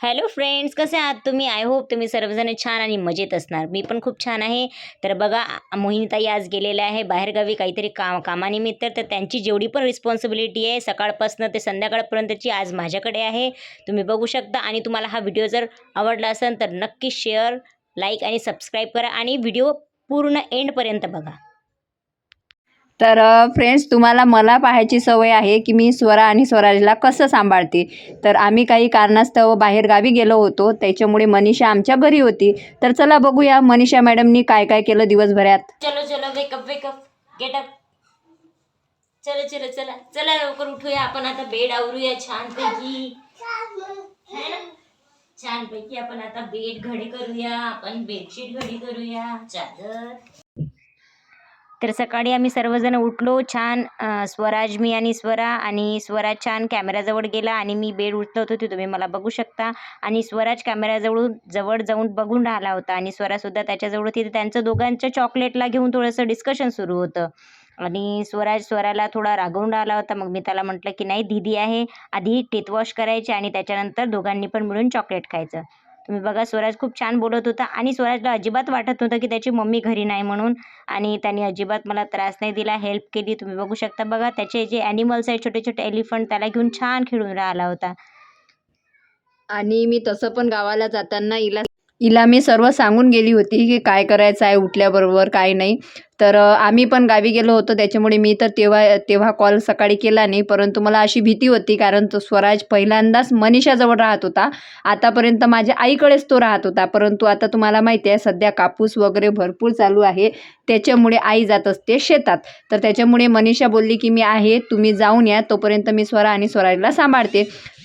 Hello friends कसे आहात तुम्ही? आय होप तुम्ही सर्वजण छान आणि मजेत असणार. मी पण खूप छान आहे. तर बघा मोहिनीताई आज गेलेल्या आहे बाहेरगावी काहीतरी काम कामानिमित्त. तर त्यांची जेवढी पण रिस्पॉन्सिबिलिटी आहे सकाळपासून ते संध्याकाळपर्यंतची आज माझ्याकडे आहे. तुम्ही बघू शकता आणि तुम्हाला हा व्हिडिओ जर आवडला असेल तर नक्की शेअर लाईक आणि सबस्क्राईब करा. आणि व्हिडिओ पूर्ण एंडपर्यंत बघा. तर फ्रेंड्स तुम्हाला मला पाहायची सवय आहे की मी स्वरा आणि स्वराजला कसं सांभाळते. तर आम्ही काही कारणास्तव बाहेर गावी गेलो होतो. त्याच्यामुळे मनीषा आमच्या घरी होती. तर चला बघूया मनीषा मॅडमनी काय काय केलं दिवसभरात. चलो चलो वेकअप वेकअप गेटअप चलो चलो चला. चला लवकर उठूया. आपण आता बेड आवरूया छानपैकी. है ना? छानपैकी आपण आता बेड घडी करूया. आपण बेडशीट घडी करूया. चादर. तर सकाळी आम्ही सर्वजण उठलो. छान स्वराज मी आणि स्वरा आणि स्वराज छान कॅमेऱ्याजवळ गेला आणि मी बेड उठत होती. तुम्ही मला बघू शकता. आणि स्वराज कॅमेऱ्याजवळून जवळ जाऊन बघून राहिला होता आणि स्वरासुद्धा त्याच्याजवळ होती. त्यांचं दोघांच्या चॉकलेटला घेऊन थोडंसं डिस्कशन सुरू होतं. आणि स्वराज स्वराला थोडा रागवून राहिला होता. मग मी त्याला म्हटलं की नाही दीदी आहे. आधी टीथवॉश करायचे आणि त्याच्यानंतर दोघांनी पण मिळून चॉकलेट खायचं. तुम्ही बघा स्वराज खूप छान बोलत होता आणि स्वराजला अजिबात वाटत नव्हतं की त्याची मम्मी घरी नाही म्हणून. आणि त्यांनी अजिबात मला त्रास नाही दिला हेल्प केली. तुम्ही बघू शकता बघा त्याचे जे ॲनिमल्स आहेत छोटे छोटे एलिफंट त्याला घेऊन छान खेळून राहिला होता. आणि मी तसं पण गावाला जाताना हिला हिला मी सर्व सांगून गेली होती की काय करायचं आहे उठल्याबरोबर काय नाही. तर आम्ही पण गावी गेलो होतो. त्याच्यामुळे मी तर तेव्हा तेव्हा कॉल सकाळी केला नाही. परंतु मला अशी भीती होती कारण तो स्वराज पहिल्यांदाच मनीषाजवळ राहत होता. आतापर्यंत माझ्या आईकडेच तो राहत होता. परंतु आता तुम्हाला माहिती आहे सध्या कापूस वगैरे भरपूर चालू आहे. त्याच्यामुळे आई जात असते शेतात. तर त्याच्यामुळे मनीषा बोलली की मी आहे तुम्ही जाऊन या. तोपर्यंत मी स्वरा आणि स्वराजला सांभाळते.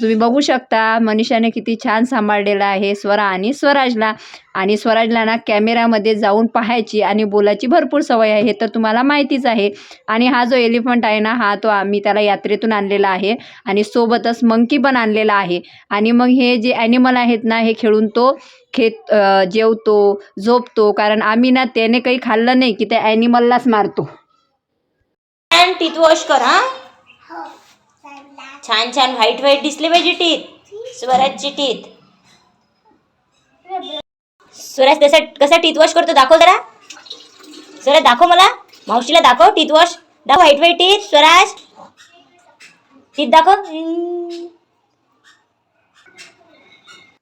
तुम्ही बघू शकता मनीषाने किती छान सांभाळलेला आहे स्वरा आणि स्वराजला. आणि स्वराजला ना कॅमेरामध्ये जाऊन पाहायची आणि बोलायची भरपूर सवय आहे हे तर तुम्हाला माहितीच आहे. आणि हा जो एलिफंट आहे ना हा तो आम्ही त्याला यात्रेतून आणलेला आहे आणि सोबतच मंकी पण आणलेला आहे. आणि मग हे जे ॲनिमल आहेत ना हे खेळून तो खेत जेवतो झोपतो. कारण आम्ही ना त्याने काही खाल्लं नाही की त्या ॲनिमललाच मारतो. छान टीथ वॉश कर हा? छान छान. व्हाईट व्हाईट दिसले पाहिजे टीथ स्वराजची टीथ स्वराज त्याचा कसा टीथवॉश करतो दाखव जरा. स्वराज दाखव मला. मावशीला दाखव टीथवॉश दाखव white white teeth Swaraj teeth दाखव.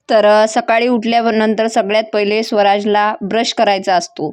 तर सकाळी उठल्यानंतर सगळ्यात पहिले स्वराजला ब्रश करायचा असतो.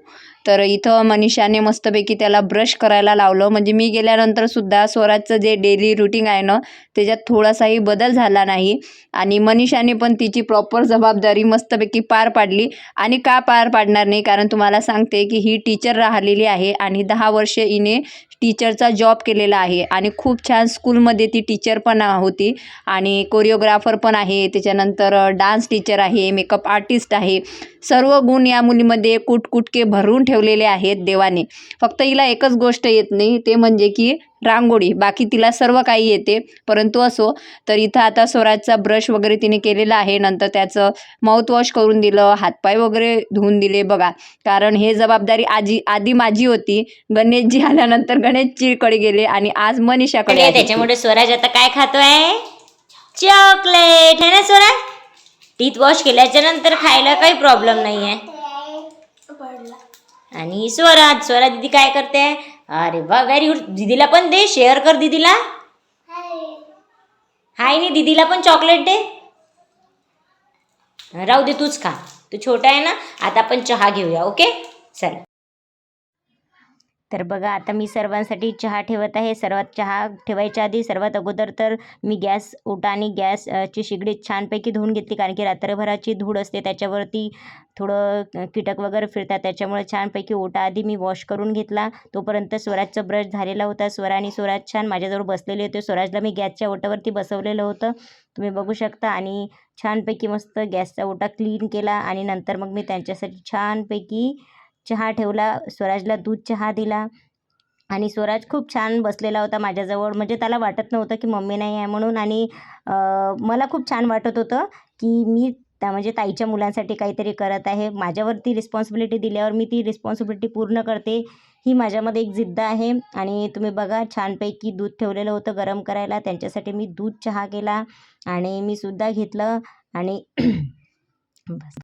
तर इथं मनीषाने मस्तपैकी त्याला ब्रश करायला लावलं. म्हणजे मी गेल्यानंतर सुद्धा स्वराजचं जे डेली रुटीन आहे ना त्याच्यात थोडासाही बदल झाला नाही. आणि मनीषाने पण तिची प्रॉपर जबाबदारी मस्तपैकी पार पाडली. आणि का पार पाडणार नाही? कारण तुम्हाला सांगते की ही टीचर राहिलेली आहे आणि दहा वर्षे हिने टीचरचा जॉब केलेला आहे आणि खूप छान स्कूलमध्ये ती टीचर पण होती आणि कोरिओग्राफर पण आहे. त्याच्यानंतर डान्स टीचर आहे मेकअप आर्टिस्ट आहे. सर्व गुण या मुलीमध्ये कुटकुटके भरून ठेवलेले आहेत देवाने. फक्त हिला एकच गोष्ट येत नाही ते म्हणजे की रांगोळी बाकी तिला सर्व काही येते. परंतु असो तर इथं आता स्वराजचा ब्रश वगैरे तिने केलेला आहे. नंतर त्याचं माउथवॉश करून दिलं हातपाय वगैरे धुवून दिले बघा. कारण हे जबाबदारी आजी आधी माझी होती. गणेशजी आल्यानंतर गणेशजीकडे गेले आणि आज मनीषाकडे. त्याच्यामुळे स्वराज आता काय खातोय? चॉकलेट है ना स्वराज? टीथ वॉश केल्याच्यानंतर खायला काही प्रॉब्लेम नाही आहे आणि स्वराज स्वराज दिदी काय करते? अरे वा व्हेरी गुड दीदीला पण दे शेअर कर दीदीला. हाय नाही दीदीला पण चॉकलेट दे. राहू दे तूच खा. तू छोटा आहे ना आता आपण चहा घेऊया ओके चल. तर बघा आता मी सर्वांसाठी चहा ठेवत आहे. सर्वात चहा ठेवायच्या आधी सर्वात अगोदर तर मी गॅस ओटा आणि गॅस ची शिगडी छानपैकी धुवून घेतली कारण की रात्रभराची धूळ असते त्याच्यावरती थोडं कीटक वगैरे फिरतात त्याच्यामुळे छानपैकी ओटा आधी मी वॉश करून घेतला. तोपर्यंत स्वराजचा ब्रश झालेला होता. स्वरा आणि स्वराज छान माझ्याजवळ बसलेले होते. स्वराजला मी गॅसच्या ओटावरती बसवलेलं होतं. तुम्ही बघू शकता आणि छानपैकी मस्त गॅसचा ओटा क्लीन केला आणि नंतर मग मी त्यांच्यासाठी छानपैकी चहा ठेवला स्वराजला दूध चहा दिला आणि स्वराज खूप छान बसलेला होता माझ्याजवळ. म्हणजे त्याला वाटत नव्हतं की मम्मी नाही आहे म्हणून आणि मला खूप छान वाटत होतं की मी त्या म्हणजे ताईच्या मुलांसाठी काहीतरी करत आहे. माझ्यावरती रिस्पॉन्सिबिलिटी दिल्यावर मी ती रिस्पॉन्सिबिलिटी पूर्ण करते. ही माझ्यामध्ये एक जिद्द आहे. आणि तुम्ही बघा छानपैकी दूध ठेवलेलं होतं गरम करायला. त्यांच्यासाठी मी दूध चहा केला आणि मी सुद्धा घेतलं आणि बस.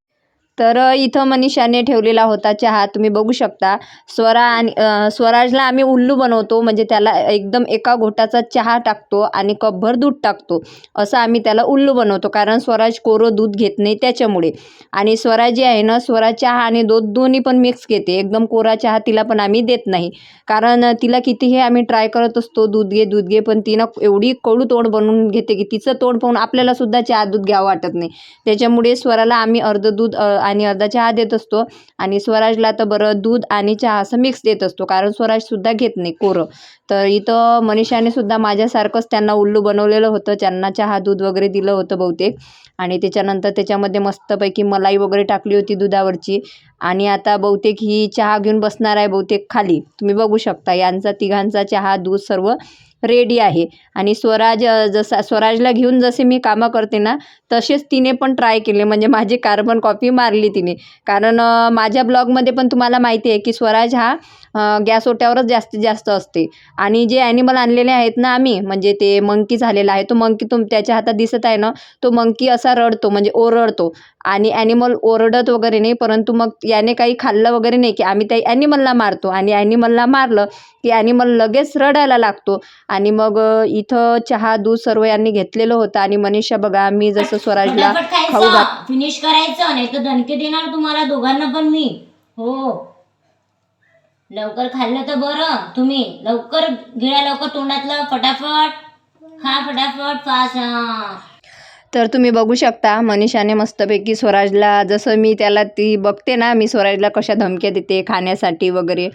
तर इथं मनीषाने ठेवलेला होता चहा. तुम्ही बघू शकता. स्वरा आणि स्वराजला आम्ही उल्लू बनवतो. म्हणजे त्याला एकदम एका घोटाचा चहा टाकतो आणि कपभर दूध टाकतो. असं आम्ही त्याला उल्लू बनवतो. कारण स्वराज कोरं दूध घेत नाही त्याच्यामुळे. आणि स्वराज जी आहे ना स्वराज चहा आणि दूध दोन्ही पण मिक्स घेते. एकदम कोरा चहा तिला पण आम्ही देत नाही. कारण तिला कितीही आम्ही ट्राय करत असतो दूध घे दूध घे पण तिनं एवढी कडू तोंड बनवून घेते की तिचं तोंड पाहून आपल्याला सुद्धा चहा दूध घ्यावं वाटत नाही. त्याच्यामुळे स्वराला आम्ही अर्ध दूध आणि अर्धा चहा देत असतो. आणि स्वराजला तर बरं दूध आणि चहा असं मिक्स देत असतो. कारण स्वराजसुद्धा घेत नाही कोरं. तर इथं मनीषाने सुद्धा माझ्यासारखंच त्यांना उल्लू बनवलेलं होतं. त्यांना चहा दूध वगैरे दिलं होतं बहुतेक. आणि त्याच्यानंतर त्याच्यामध्ये मस्तपैकी मलाई वगैरे टाकली होती दुधावरची. आणि आता बहुतेक ही चहा घेऊन बसणार आहे बहुतेक खाली. तुम्ही बघू शकता. यांचा तिघांचा चहा दूध सर्व रेडी आहे. आणि स्वराज जसा स्वराजला घेऊन जसे मी कामं करते ना तसेच तिने पण ट्राय केले. म्हणजे माझी कार्बन कॉपी मारली तिने. कारण माझ्या ब्लॉगमध्ये पण तुम्हाला माहिती आहे की स्वराज हा गॅस ओट्यावरच जास्तीत जास्त असते. आणि जे ॲनिमल आणलेले आहेत ना आम्ही म्हणजे ते मंकी झालेला आहे तो मंकी तुम त्याच्या हातात दिसत आहे ना तो मंकी असा रडतो म्हणजे ओरडतो. आणि ॲनिमल ओरडत वगैरे नाही परंतु मग याने काही खाल्लं वगैरे नाही की आम्ही त्या ॲनिमलला मारतो. आणि ॲनिमलला मारलं की ॲनिमल लगेच रडायला लागतो. आणि मग इथं चहा दूध सर्व यांनी घेतलेलं होतं. आणि मनीषा बघा मी जसं स्वराजला खाऊ घात फिनिश करायचं नाही तर दणके देणार तुम्हाला दोघांना पण मी. हो. लवकर खाल्लं तर बरं. तुम्ही लवकर गिळा लवकर तोंडातलं फटाफट. खा फटाफट फास्ट तर तुम्ही बघू शकता मनीषाने मस्तपैकी स्वराजला जसं मी त्याला ती बघते ना मी स्वराजला कशा धमक्या देते खाण्यासाठी वगैरे.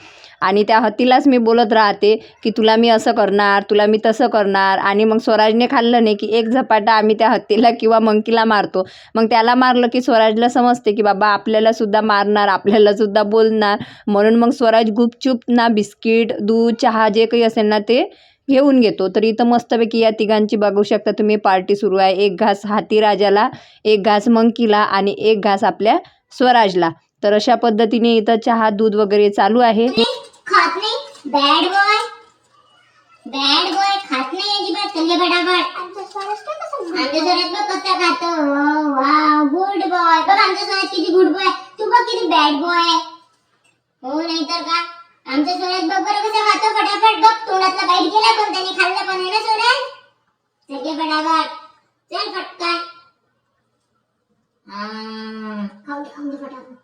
आणि त्या हत्तीलाच मी बोलत राहते की तुला मी असं करणार तुला मी तसं करणार. आणि मग स्वराजने खाल्लं नाही की एक झपाटा आम्ही त्या हत्तीला किंवा मंकीला मारतो. मग त्याला मारलं की स्वराजला समजते की बाबा आपल्याला सुद्धा मारणार आपल्याला सुद्धा बोलणार. म्हणून मग स्वराज गुपचूप ना बिस्किट दूध चहा जे काही असेल ना ते घेऊन घेतो. तर इथं मस्तपैकी या तिघांची बघू शकता तुम्ही पार्टी सुरू आहे. एक घास हाती राजाला एक घास मंकीला आणि एक घास आपल्या स्वराजला. तर अशा पद्धतीने इथं चहा दूध वगैरे चालू आहे. खात नाही बॅड बॉय बॅड बॉय खात नाही अजिबात. चल फटाफट. आमच्या स्वराज बघ कसा खातो. वा गुड बॉय बघ आमच्या स्वराज किती गुड बॉय तू बघ किती बॅड बॉय हो नाही तर का? आमच्या सोन्यात बघ कसा कसं खातो फटाफट बघ तोंडातला बाईट गेला पण त्याने खाल्लं पण आहे ना सोन्यात? सगळे फटाफट. चल फटकाय खाऊ खाऊ फटाफट.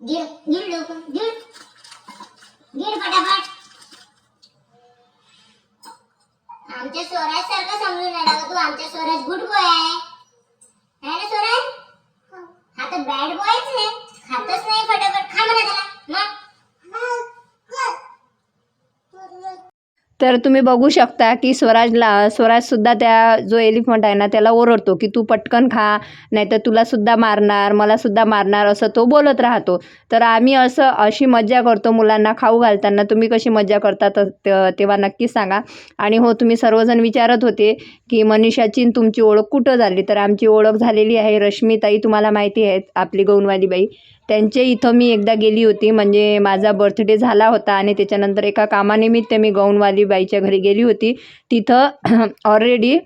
गिर गिर लोक गिर गिर फटाफट आमच्या स्वराज सारखं समजून नाही लागत तू आमच्या स्वराज गुड बॉय आहे है ना स्वराज हा तर बॅड बॉयच आहे खातच नाही फटाफट खा म्हणा त्याला मग तर तुम्ही बघू शकता की स्वराजला स्वराजसुद्धा त्या जो एलिफंट आहे ना त्याला ओरडतो की तू पटकन खा नाहीतर तर तुलासुद्धा मारणार मलासुद्धा मारणार असं तो बोलत राहतो. तर आम्ही असं अशी मज्जा करतो मुलांना खाऊ घालताना. तुम्ही कशी मज्जा करता तर तेव्हा नक्कीच सांगा. आणि हो तुम्ही सर्वजण विचारत होते की मनीषाची तुमची ओळख कुठं झाली? तर आमची ओळख झालेली आहे रश्मीताई तुम्हाला माहिती आहे आपली गौनवाली बाई त्यांचे इथं मी एकदा गेली होती. म्हणजे माझा बर्थडे झाला होता आणि त्याच्यानंतर एका कामानिमित्त मी गौणवाली बाईच्या घरी गेली होती. तिथं ऑलरेडी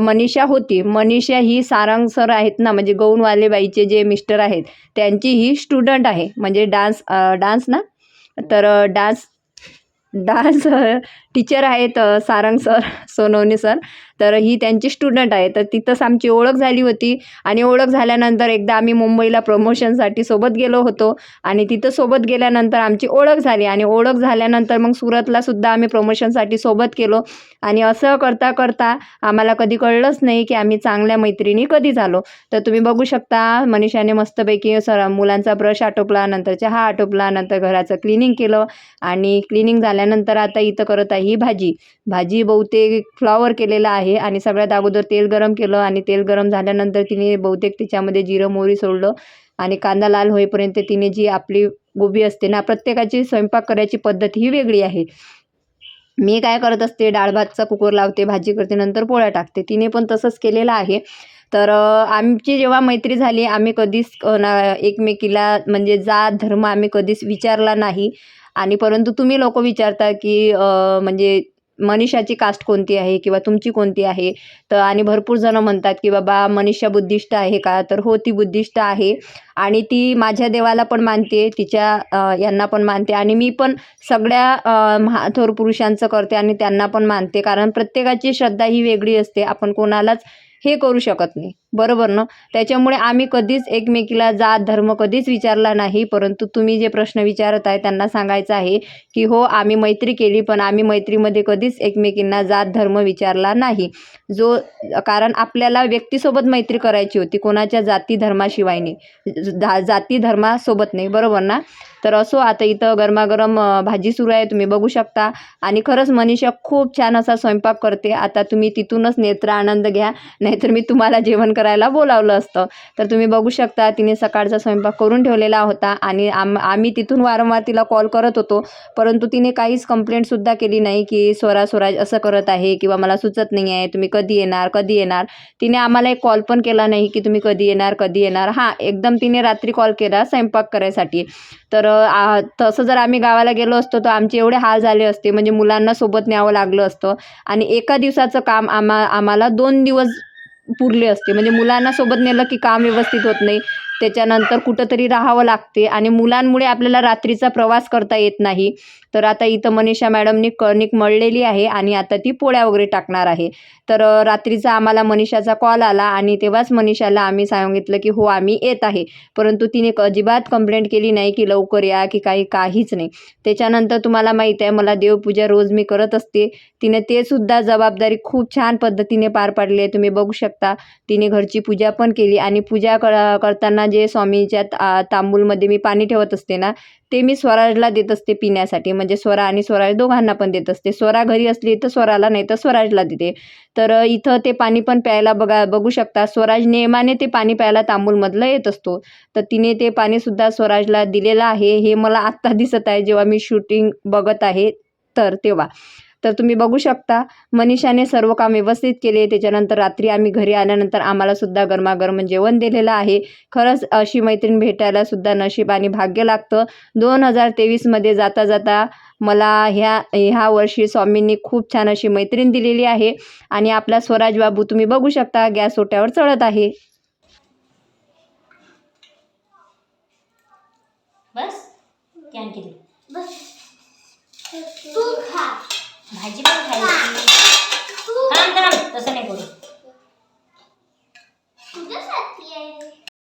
मनीषा होती. मनीषा ही सारंग सर आहेत ना म्हणजे गौणवाले बाईचे जे मिस्टर आहेत त्यांची ही स्टुडंट आहे. म्हणजे डान्स डान्स ना? तर डान्स डान्स टीचर आहेत सारंग सर सोनवणे सर तर ही त्यांची स्टुडंट आहे. तर तिथंच आमची ओळख झाली होती आणि ओळख झाल्यानंतर एकदा आम्ही मुंबईला प्रमोशनसाठी सोबत गेलो होतो आणि तिथं सोबत गेल्यानंतर आमची ओळख झाली आणि ओळख झाल्यानंतर मग सुरतला सुद्धा आम्ही प्रमोशनसाठी सोबत केलो आणि असं करता करता आम्हाला कधी कळलंच नाही की आम्ही चांगल्या मैत्रिणी कधी झालो. तर तुम्ही बघू शकता मनीषाने मस्तपैकी सर मुलांचा ब्रश आटोपला नंतर चहा आटोपला नंतर घराचं क्लिनिंग केलं आणि क्लिनिंग झाल्यानंतर आता इथं करत आहे. ही भाजी. भाजी बहुतेक फ्लॉवर केलेला आहे आणि सगळ्यात अगोदर तेल गरम केलं आणि तेल गरम झाल्यानंतर तिने बहुतेक तिच्यामध्ये जिरं मोहरी सोडलं आणि कांदा लाल होईपर्यंत तिने जी आपली गोबी असते ना प्रत्येकाची स्वयंपाक करायची पद्धत ही वेगळी आहे. मी काय करत असते डाळ भातचा कुकर लावते भाजी करते नंतर पोळ्या टाकते. तिने पण तसंच केलेलं आहे. तर आमची जेव्हा मैत्री झाली आम्ही कधीच ना एकमेकीला म्हणजे जात धर्म आम्ही कधीच विचारला नाही. आणि परंतु तुम्ही लोक विचारता की म्हणजे मनीषाची कास्ट कोणती आहे किंवा तुमची कोणती आहे? तर आणि भरपूर जणं म्हणतात की बाबा मनीषा बुद्धिस्ट आहे का? तर हो ती बुद्धिस्ट आहे. आणि ती माझ्या देवाला पण मानते तिच्या यांना पण मानते. आणि मी पण सगळ्या महाथोर महा थोर पुरुषांचं करते आणि त्यांना पण मानते. कारण प्रत्येकाची श्रद्धा ही वेगळी असते. आपण कोणालाच हे करू शकत नाही. बरोबर ना? त्याच्यामुळे आम्ही कधीच एकमेकीला जात धर्म कधीच विचारला नाही परंतु तुम्ही जे प्रश्न विचारत आहे त्यांना सांगायचं आहे की हो आम्ही मैत्री केली पण आम्ही मैत्रीमध्ये कधीच एकमेकींना जात धर्म विचारला नाही. जो कारण आपल्याला व्यक्तीसोबत मैत्री करायची होती कोणाच्या जाती धर्माशिवाय नाही. जाती धर्मासोबत नाही बरोबर ना? तर असो आता इथं गरमागरम भाजी सुरू आहे तुम्ही बघू शकता. आणि खरंच मनीषा खूप छान असा स्वयंपाक करते. आता तुम्ही तिथूनच नेत्र आनंद घ्या. नाहीतर मी तुम्हाला जेवण करायला बोलावलं असतं. तर तुम्ही बघू शकता तिने सकाळचा स्वयंपाक करून ठेवलेला होता आणि आम आम्ही तिथून वारंवार तिला कॉल करत होतो. परंतु तिने काहीच कंप्लेंटसुद्धा केली नाही की स्वरा स्वराज असं करत आहे किंवा मला सुचत नाही आहे तुम्ही कधी येणार कधी येणार. तिने आम्हाला एक कॉल पण केला नाही की तुम्ही कधी येणार कधी येणार. हां एकदम तिने रात्री कॉल केला स्वयंपाक करायसाठी. तर आ, तसं जर आम्ही गावाला गेलो असतो तर आमचे एवढे हाल झाले असते. म्हणजे मुलांना सोबत न्यावं लागलं असतं. आणि एका दिवसाचं काम आम्हा आम्हाला दोन दिवस पुरले असते. म्हणजे मुलांना सोबत नेलं की काम व्यवस्थित होत नाही. त्याच्यानंतर कुठंतरी राहावं लागते आणि मुलांमुळे आपल्याला रात्रीचा प्रवास करता येत नाही. तर आता इथं मनीषा मॅडमनी कणिक मळलेली आहे आणि आता ती पोळ्या वगैरे टाकणार आहे. तर रात्रीचा आम्हाला मनीषाचा कॉल आला आणि तेव्हाच मनीषाला आम्ही सांगितलं की हो आम्ही येत आहे. परंतु तिने अजिबात कंप्लेंट केली नाही की लवकर या की काही काहीच नाही. त्याच्यानंतर तुम्हाला माहीत आहे मला देवपूजा रोज मी करत असते. तिने ते सुद्धा जबाबदारी खूप छान पद्धतीने पार पाडली आहे. तुम्ही बघू शकता तिने घरची पूजा पण केली आणि पूजा करताना त्यांना जे स्वामीच्या ता तांबूलमध्ये मी पाणी ठेवत असते ना ते मी स्वराजला देत असते पिण्यासाठी. म्हणजे स्वरा आणि स्वराज दोघांना पण देत असते. स्वरा घरी असली तर स्वराला नाही तर स्वराजला देते. तर इथं ते पाणी पण प्यायला बघा बघू शकता. स्वराज नियमाने ते पाणी प्यायला तांबूलमधलं येत असतो. तर तिने ते पाणीसुद्धा स्वराजला दिलेलं आहे. हे मला आत्ता दिसत आहे. जेव्हा मी शूटिंग बघत आहे तर तेव्हा. तर तुम्ही बघू शकता मनीषाने सर्व काम व्यवस्थित केले. त्याच्यानंतर रात्री आम्ही घरी आल्यानंतर आम्हाला सुद्धा गरमागरम जेवण दिलेलं आहे. खरंच अशी मैत्रीण भेटायला सुद्धा नशीब आणि भाग्य लागतं. दोन हजार तेवीसमध्ये जाता जाता मला ह्या ह्या वर्षी स्वामींनी खूप छान अशी मैत्रीण दिलेली आहे. आणि आपला स्वराज बाबू तुम्ही बघू शकता गॅस ओट्यावर चढत आहे. बस बस. तू खा. भाजी पण खायची तू थांब थांब तसं नाही करू. तुझ्यासाठी आहे.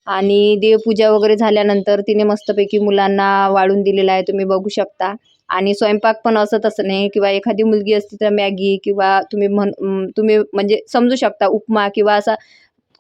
आणि देवपूजा वगैरे झाल्यानंतर तिने मस्तपैकी मुलांना वाढून दिलेलं आहे तुम्ही बघू शकता. आणि स्वयंपाक पण असं तसं नाही किंवा एखादी मुलगी असती तर मॅगी किंवा तुम्ही म्हण तुम्ही म्हणजे समजू शकता उपमा किंवा असा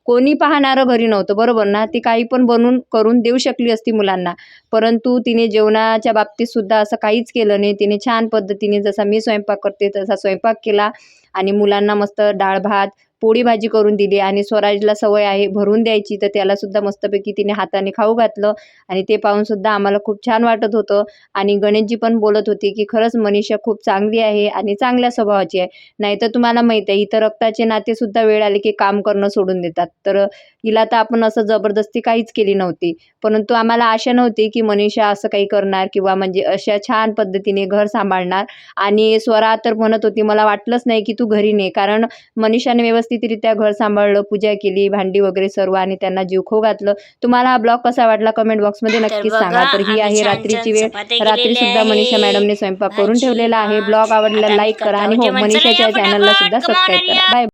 कोणी पाहणारं घरी नव्हतं बरोबर ना? ती काही पण बनवून करून देऊ शकली असती मुलांना. परंतु तिने जेवणाच्या बाबतीत सुद्धा असं काहीच केलं नाही. तिने छान पद्धतीने जसा मी स्वयंपाक करते तसा स्वयंपाक केला आणि मुलांना मस्त डाळ भात पोळी भाजी करून दिली आणि स्वराजला सवय आहे भरून द्यायची तर त्याला सुद्धा मस्तपैकी तिने हाताने खाऊ घातलं आणि ते पाहून सुद्धा आम्हाला खूप छान वाटत होतं. आणि गणेशजी पण बोलत होते की खरंच मनीषा खूप चांगली आहे आणि चांगल्या स्वभावाची आहे. नाहीतर तुम्हाला माहीत आहे इथं रक्ताचे नाते सुद्धा वेळ आले की काम करणं सोडून देतात. तर हिला तर आपण असं जबरदस्ती काहीच केली नव्हती. परंतु आम्हाला आशा नव्हती की मनीषा असं काही करणार किंवा म्हणजे अशा छान पद्धतीने घर सांभाळणार. आणि स्वरा तर म्हणत होती मला वाटलंच नाही की तू घरी ने. कारण मनीषाने व्यवस्थितरित्या घर सांभाळलं पूजा केली भांडी वगैरे सर्व आणि त्यांना जीव खो घातलं तुम्हाला हा ब्लॉग कसा वाटला कमेंट बॉक्समध्ये नक्कीच सांगा तर ही आहे रात्रीची वेळ रात्री सुद्धा मनीषा. मॅडमने स्वयंपाक करून ठेवलेला आहे. ब्लॉग आवडलेला आता लाईक करा आणि हो करतो जेवण. मनीषाच्या चॅनलला सुद्धा सबस्क्राईब करा. बाय